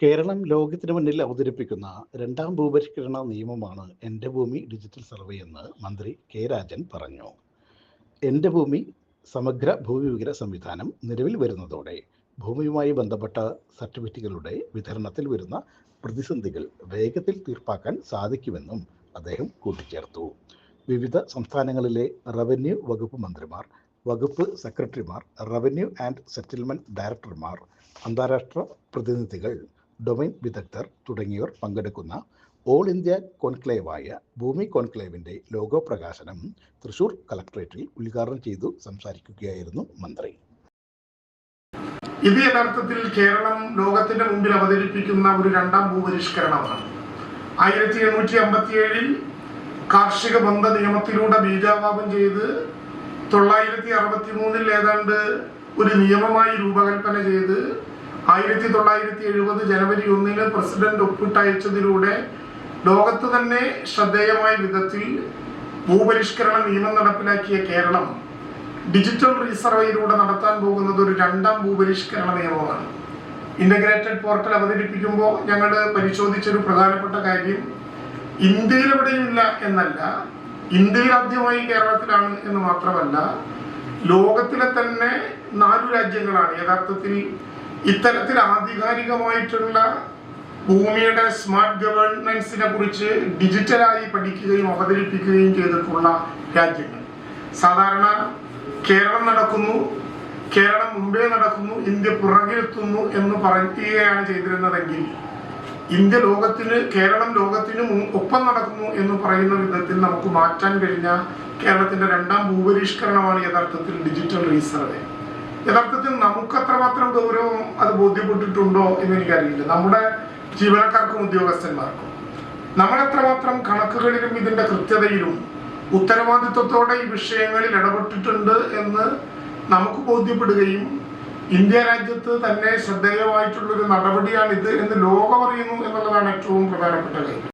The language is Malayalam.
കേരളം ലോകത്തിന് മുന്നിൽ അവതരിപ്പിക്കുന്ന രണ്ടാം ഭൂപരിഷ്കരണ നിയമമാണ് എന്റെ ഭൂമി ഡിജിറ്റൽ സർവേ എന്ന് മന്ത്രി കെ രാജൻ പറഞ്ഞു. എന്റെ ഭൂമി സമഗ്ര ഭൂവിവര സംവിധാനം നിലവിൽ വരുന്നതോടെ ഭൂമിയുമായി ബന്ധപ്പെട്ട സർട്ടിഫിക്കറ്റുകളുടെ വിതരണത്തിൽ വരുന്ന പ്രതിസന്ധികൾ വേഗത്തിൽ തീർപ്പാക്കാൻ സാധിക്കുമെന്നും അദ്ദേഹം കൂട്ടിച്ചേർത്തു. വിവിധ സംസ്ഥാനങ്ങളിലെ റവന്യൂ വകുപ്പ് മന്ത്രിമാർ വകുപ്പ് സെക്രട്ടറിമാർ റവന്യൂ ആൻഡ് സെറ്റിൽമെന്റ് ഡയറക്ടർമാർ അന്താരാഷ്ട്ര പ്രതിനിധികൾ ഡൊമൈൻ വിദഗ്ധർ തുടങ്ങിയവർ പങ്കെടുക്കുന്ന ഓൾ ഇന്ത്യ കോൺക്ലേവായ ഭൂമി കോൺക്ലേവിന്റെ ലോഗോ പ്രകാശനം തൃശൂർ കളക്ട്രേറ്റിൽ ഉദ്ഘാടനം ചെയ്തു സംസാരിക്കുകയായിരുന്നു മന്ത്രി. ഇത് യഥാർത്ഥത്തിൽ കേരളം ലോകത്തിന്റെ മുമ്പിൽ അവതരിപ്പിക്കുന്ന ഒരു രണ്ടാം ഭൂപരിഷ്കരണമാണ്. ആയിരത്തി എണ്ണൂറ്റി അമ്പത്തി ഏഴിൽ കാർഷിക ബന്ധ നിയമത്തിലൂടെ ബീജാപാപം ചെയ്ത് തൊള്ളായിരത്തി അറുപത്തി മൂന്നിൽ ഏതാണ്ട് ഒരു നിയമമായി രൂപകൽപ്പന ചെയ്ത് ആയിരത്തി തൊള്ളായിരത്തി എഴുപത് ജനുവരി ഒന്നിന് പ്രസിഡന്റ് ഒപ്പിട്ടയച്ചതിലൂടെ ലോകത്ത് തന്നെ ശ്രദ്ധേയമായ വിധത്തിൽ ഭൂപരിഷ്കരണ നിയമം നടപ്പിലാക്കിയ കേരളം ഡിജിറ്റൽ റീസർവേയിലൂടെ നടത്താൻ പോകുന്നത് ഒരു രണ്ടാം ഭൂപരിഷ്കരണ നിയമമാണ്. ഇന്റഗ്രേറ്റഡ് പോർട്ടൽ അവതരിപ്പിക്കുമ്പോൾ ഞങ്ങൾ പരിശോധിച്ചൊരു പ്രധാനപ്പെട്ട കാര്യം ഇന്ത്യയിൽ എവിടെയില്ല എന്നല്ല ഇന്ത്യയിൽ ആദ്യമായി കേരളത്തിലാണ് എന്ന് മാത്രമല്ല ലോകത്തിലെ തന്നെ നാലു രാജ്യങ്ങളാണ്. യഥാർത്ഥത്തിൽ ഇത്തരത്തിൽ ആധികാരികമായിട്ടുള്ള ഭൂമിയുടെ സ്മാർട്ട് ഗവേണൻസിനെ കുറിച്ച് ഡിജിറ്റലായി പഠിക്കുകയും അവതരിപ്പിക്കുകയും ചെയ്തിട്ടുള്ള രാജ്യങ്ങൾ. സാധാരണ കേരളം നടക്കുന്നു കേരളം മുമ്പേ നടക്കുന്നു ഇന്ത്യ പുറകിലെത്തുന്നു എന്ന് പറയുകയാണ് ചെയ്തിരുന്നതെങ്കിൽ ഇന്ത്യ ലോകത്തിന് കേരളം ലോകത്തിന് ഒപ്പം നടക്കുന്നു എന്ന് പറയുന്ന വിധത്തിൽ നമുക്ക് മാറ്റാൻ കഴിഞ്ഞ കേരളത്തിന്റെ രണ്ടാം ഭൂപരിഷ്കരണമാണ് യഥാർത്ഥത്തിൽ ഡിജിറ്റൽ റീസർവേ. യഥാർത്ഥത്തിൽ നമുക്ക് അത്രമാത്രം ഗൗരവം അത് ബോധ്യപ്പെട്ടിട്ടുണ്ടോ എന്ന് എനിക്കറിയില്ല. നമ്മുടെ ജീവനക്കാർക്കും ഉദ്യോഗസ്ഥന്മാർക്കും. നമ്മൾ എത്രമാത്രം കണക്കുകളിലും ഇതിന്റെ കൃത്യതയിലും ഉത്തരവാദിത്വത്തോടെ ഈ വിഷയങ്ങളിൽ ഇടപെട്ടിട്ടുണ്ട് എന്ന് നമുക്ക് ബോധ്യപ്പെടുകയും ഇന്ത്യ രാജ്യത്ത് തന്നെ ശ്രദ്ധേയമായിട്ടുള്ളൊരു നടപടിയാണിത് എന്ന് ലോകം അറിയുന്നു എന്നുള്ളതാണ് ഏറ്റവും പ്രധാനപ്പെട്ട കാര്യം.